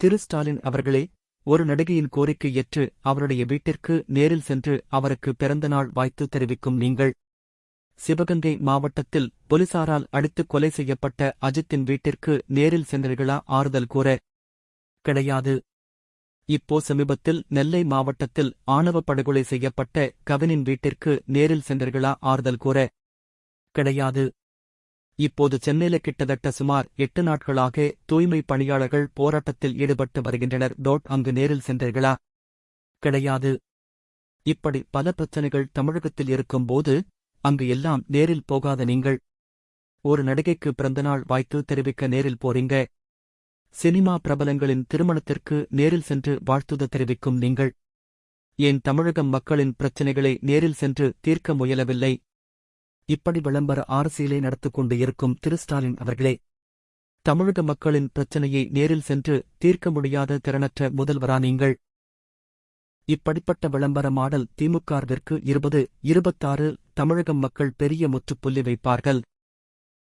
திரு ஸ்டாலின் அவர்களே ஒரு நடிகையின் கோரிக்கை ஏற்று அவருடைய வீட்டிற்கு நேரில் சென்று அவருக்கு பிறந்தநாள் வாய்த்து தெரிவிக்கும் நீங்கள். சிவகங்கை மாவட்டத்தில் போலீசாரால் அடித்துக் கொலை செய்யப்பட்ட அஜித்தின் வீட்டிற்கு நேரில் சென்றீர்களா ஆறுதல் கூற கிடையாது. இப்போ சமீபத்தில் நெல்லை மாவட்டத்தில் ஆணவ படுகொலை செய்யப்பட்ட கவினின் வீட்டிற்கு நேரில் சென்றீர்களா ஆறுதல் கூற கிடையாது. இப்போது சென்னையில கிட்டத்தட்ட சுமார் எட்டு நாட்களாக தூய்மை பணியாளர்கள் போராட்டத்தில் ஈடுபட்டு வருகின்றனர். டோட் அங்கு நேரில் சென்றீர்களா? கிடையாது. இப்படி பல பிரச்சனைகள் தமிழகத்தில் இருக்கும்போது அங்கு எல்லாம் நேரில் போகாத நீங்கள். ஒரு நடிகைக்கு பிறந்தநாள் வாய்த்து தெரிவிக்க நேரில் போறீங்க. சினிமா பிரபலங்களின் திருமணத்திற்கு நேரில் சென்று வாழ்த்துத தெரிவிக்கும் நீங்கள். ஏன் தமிழகம் மக்களின் பிரச்சினைகளை நேரில் சென்று தீர்க்க முயலவில்லை? இப்படி விளம்பர அரசியலை நடத்துக் கொண்டு இருக்கும் திரு ஸ்டாலின் அவர்களே தமிழக மக்களின் பிரச்சனையை நேரில் சென்று தீர்க்க முடியாத திறனற்ற முதல்வரா நீங்கள்? இப்படிப்பட்ட விளம்பர மாடல் திமுகவிற்கு இருபது இருபத்தாறு தமிழகம் மக்கள் பெரிய முற்றுப்புள்ளி வைப்பார்கள்.